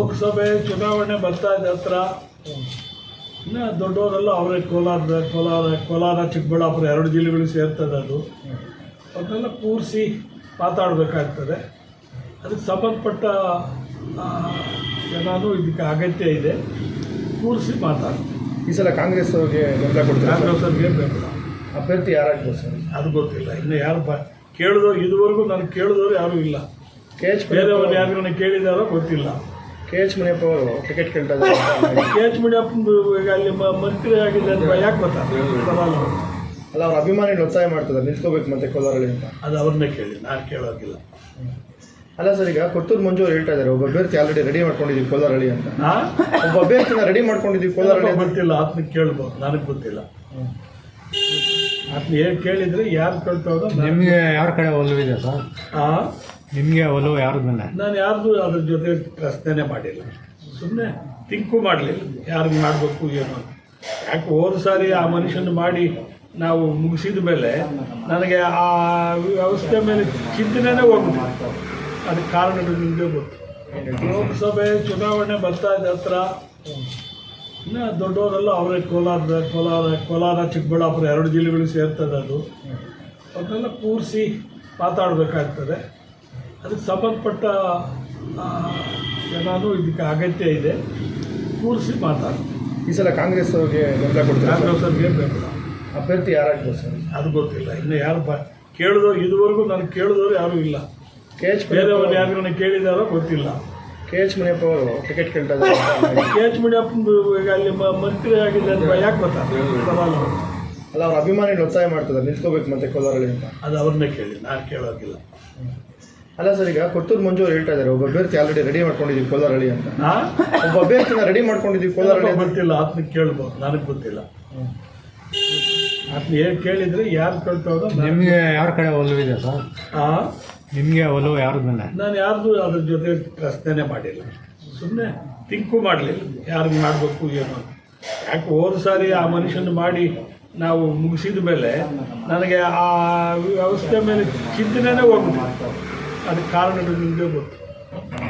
ಲೋಕಸಭೆ ಚುನಾವಣೆ ಬರ್ತಾ ಇದೆ ಹತ್ರ. ಇನ್ನು ದೊಡ್ಡವರೆಲ್ಲ ಅವರೇ ಕೋಲಾರದ ಕೋಲಾರ ಕೋಲಾರ ಚಿಕ್ಕಬಳ್ಳಾಪುರ ಎರಡು ಜಿಲ್ಲೆಗಳು ಸೇರ್ತದೆ ಅದು. ಅದನ್ನೆಲ್ಲ ಕೂರಿಸಿ ಮಾತಾಡಬೇಕಾಗ್ತದೆ. ಅದಕ್ಕೆ ಸಂಬಂಧಪಟ್ಟ ಜನನೂ ಇದಕ್ಕೆ ಅಗತ್ಯ ಇದೆ. ಕೂರಿಸಿ ಮಾತಾಡ್ತೀವಿ ಈ ಸಲ ಕಾಂಗ್ರೆಸ್ ಅವ್ರಿಗೆ ಬೆಂಬಲ ಕೊಡ್ತಾರೆ? ಕಾಂಗ್ರೆಸ್ಸವ್ರಿಗೆ ಬೆಂಬಲ? ಅಭ್ಯರ್ಥಿ ಯಾರಾಗ್ಬೋದು ಸರ್? ಅದು ಗೊತ್ತಿಲ್ಲ. ಇನ್ನು ಯಾರು ಬ ಕೇಳಿದವ್ರು ಇದುವರೆಗೂ ನಾನು ಕೇಳಿದವರು ಯಾರೂ ಇಲ್ಲ. ಕೆ ಎಚ್ ಬೇರೆಯವ್ರು ಯಾರನ್ನ ಕೇಳಿದಾರೋ ಗೊತ್ತಿಲ್ಲ. ಕೆ ಎಚ್ ಮುನಿಯಪ್ಪ ಅವರು ಟಿಕೆಟ್ ಕೇಳ್ತಾ ಇದ್ದಾರೆ. ಕೆ ಎಚ್ ಮುನಿಯಪ್ಪಂದು ಈಗ ಅಲ್ಲಿ ಮ- ಮಂತ್ರಿ ಆಗಿದೆ ಅಂತ ಯಾಕೆ ಗೊತ್ತಾ? ಬರಲ್ಲ ಅವ್ರು. ಅಲ್ಲ ಅವ್ರ ಅಭಿಮಾನಿಗಳು ಒತ್ತಾಯ ಮಾಡ್ತಾರೆ ನಿಂತ್ಕೋಬೇಕು ಮತ್ತೆ ಕೋಲಾರಲ್ಲಿ ಅಂತ. ಅದು ಅವ್ರನ್ನೇ ಕೇಳಿ ನಾನು ಕೇಳೋಗಿಲ್ಲ ಅಲ್ಲ ಸರ್ ಈಗ ಕೊತ್ತೂರು ಮಂಜು ಅವ್ರು ಹೇಳ್ತಾ ಇದ್ದಾರೆ ಒಬ್ಬ ಅಭ್ಯರ್ಥಿ ಆಲ್ರೆಡಿ ರೆಡಿ ಮಾಡ್ಕೊಂಡಿದ್ದೀವಿ ಕೋಲಾರಳ್ಳಿ ಅಂತ. ನಾ ಒಬ್ಬ ಅಭ್ಯರ್ಥಿನ ರೆಡಿ ಮಾಡ್ಕೊಂಡಿದ್ದೀವಿ ಕೋಲಾರಳ್ಳಿ ಅಂತ. ಗೊತ್ತಿಲ್ಲ ಆತನ ಕೇಳ್ಬೋದು ನನಗೆ ಗೊತ್ತಿಲ್ಲ. ಆತನ ಏನು ಕೇಳಿದ್ರೆ ಯಾರು ಕೇಳ್ತಾವ್ರೋ ನಿಮಗೆ ಯಾರ ಕಡೆ ಒಲವಿದೆ ಸರ್? ಆ? ನಿಮಗೆ ಒಲವು ಯಾರು ನಾನು ಯಾರ್ದು ಅದ್ರ ಜೊತೆ ಪ್ರಶ್ನೆನೇ ಮಾಡಿಲ್ಲ. ಸುಮ್ಮನೆ ತಿಂಕು ಮಾಡಲಿಲ್ಲ. ಯಾರಿಗೆ ಮಾಡಬೇಕು, ಏನು ಯಾಕೆ ಹೋದ ಸಾರಿ ಆ ಮನುಷ್ಯನ ಮಾಡಿ ನಾವು ಮುಗಿಸಿದ ಮೇಲೆ ನನಗೆ ಆ ವ್ಯವಸ್ಥೆ ಮೇಲೆ ಚಿಂತನೆನೇ ಹೋಗ್ಬಿಟ್ಟು ಅದಕ್ಕೆ ಕಾರಣಗಳು ನಿಮಗೆ ಗೊತ್ತು. ಲೋಕಸಭೆ ಚುನಾವಣೆ ಬರ್ತಾ ಇದೆ ಹತ್ರ, ಇನ್ನು ದೊಡ್ಡವರೆಲ್ಲ ಅವರೇ ಕೋಲಾರದ, ಕೋಲಾರ ಕೋಲಾರ, ಚಿಕ್ಕಬಳ್ಳಾಪುರ ಎರಡು ಜಿಲ್ಲೆಗಳು ಸೇರ್ತದೆ ಅದು. ಅದನ್ನೆಲ್ಲ ಕೂರಿಸಿ ಮಾತಾಡಬೇಕಾಗ್ತದೆ. ಅದಕ್ಕೆ ಸಂಬಂಧಪಟ್ಟ ಜನನೂ ಇದಕ್ಕೆ ಅಗತ್ಯ ಇದೆ ಕೂರಿಸಿ ಮಾತಾಡಿ ಈ ಸಲ ಕಾಂಗ್ರೆಸ್ ಅವ್ರಿಗೆ ಬೆಂಬಲ ಕೊಡ್ತಾರೆ? ಕಾಂಗ್ರೆಸ್ಸವ್ರಿಗೆ ಬೆಂಬಲ? ಅಭ್ಯರ್ಥಿ ಯಾರಾಗ್ಬೋದು ಸರ್? ಅದು ಗೊತ್ತಿಲ್ಲ. ಇನ್ನು ಯಾರು ಬ ಕೇಳಿದವ್ರು ಇದುವರೆಗೂ ನಾನು ಕೇಳಿದವರು ಯಾರೂ ಇಲ್ಲ. ಕೆ ಎಚ್ ಬೇರೆಯವ್ರು ಯಾರನ್ನ ಕೇಳಿದಾರೋ ಗೊತ್ತಿಲ್ಲ. ಕೆ ಎಚ್ ಮುನಿಯಪ್ಪ ಅವರು ಟಿಕೆಟ್ ಕೇಳ್ತಾ ಕೆ ಎಚ್ ಮುನಿಯಪ್ಪಂದು ಈಗ ಅಲ್ಲಿ ಮಂತ್ರಿ ಆಗಿದೆ ಅಂತ ಯಾಕೆ ಅವ್ರು. ಅಲ್ಲ ಅವ್ರ ಅಭಿಮಾನಿಗಳು ಒತ್ತಾಯ ಮಾಡ್ತಾರೆ ನಿಂತ್ಕೋಬೇಕು ಮತ್ತೆ ಕೋಲಾರಲ್ಲಿ ಅಂತ. ಅದು ಅವ್ರನ್ನೇ ಕೇಳಿ ನಾನು ಕೇಳೋಗಿಲ್ಲ ಅಲ್ಲ ಸರ್ ಈಗ ಕೊತ್ತೂರು ಮಂಜು ಅವ್ರು ಹೇಳ್ತಾ ಇದ್ದಾರೆ ಒಬ್ಬ ಅಭ್ಯರ್ಥಿ ಆಲ್ರೆಡಿ ರೆಡಿ ಮಾಡ್ಕೊಂಡಿದ್ದೀವಿ ಕೋಲಾರಳ್ಳಿ ಅಂತ. ನಾ ಒಬ್ಬ ಅಭ್ಯರ್ಥಿನ ರೆಡಿ ಮಾಡ್ಕೊಂಡಿದ್ದೀವಿ ಕೋಲಾರ ಅಂತ. ಗೊತ್ತಿಲ್ಲ? ಆತ್ನ ಕೇಳ್ಬೋದು ನನಗೆ ಗೊತ್ತಿಲ್ಲ. ಆತ್ನ ಏನು ಕೇಳಿದ್ರೆ ಯಾರು ಕೇಳ್ತಾವ್ರೋ ನಿಮಗೆ ಯಾರ ಕಡೆ ಒಲವಿದೆ ಸರ್? ಆ? ನಿಮಗೆ ಒಲವು ಯಾರ ಮೇಲೆ? ನಾನು ಯಾರ್ದು ಅದ್ರ ಜೊತೆ ಪ್ರಶ್ನೆನೇ ಮಾಡಿಲ್ಲ. ಸುಮ್ಮನೆ ತಿಂಕು ಮಾಡಲಿಲ್ಲ ಯಾರಿಗೆ ಮಾಡಬೇಕು ಏನು ಯಾಕೆ ಹೋದ ಸಾರಿ ಆ ಮನುಷ್ಯನ ಮಾಡಿ ನಾವು ಮುಗಿಸಿದ ಮೇಲೆ ನನಗೆ ಆ ವ್ಯವಸ್ಥೆ ಮೇಲೆ ಚಿಂತನೆನೇ ಹೋಗ್ಬಿಟ್ಟು ಅದಕ್ಕೆ ಕಾರಣಗಳು ನಿಮಗೆ ಗೊತ್ತು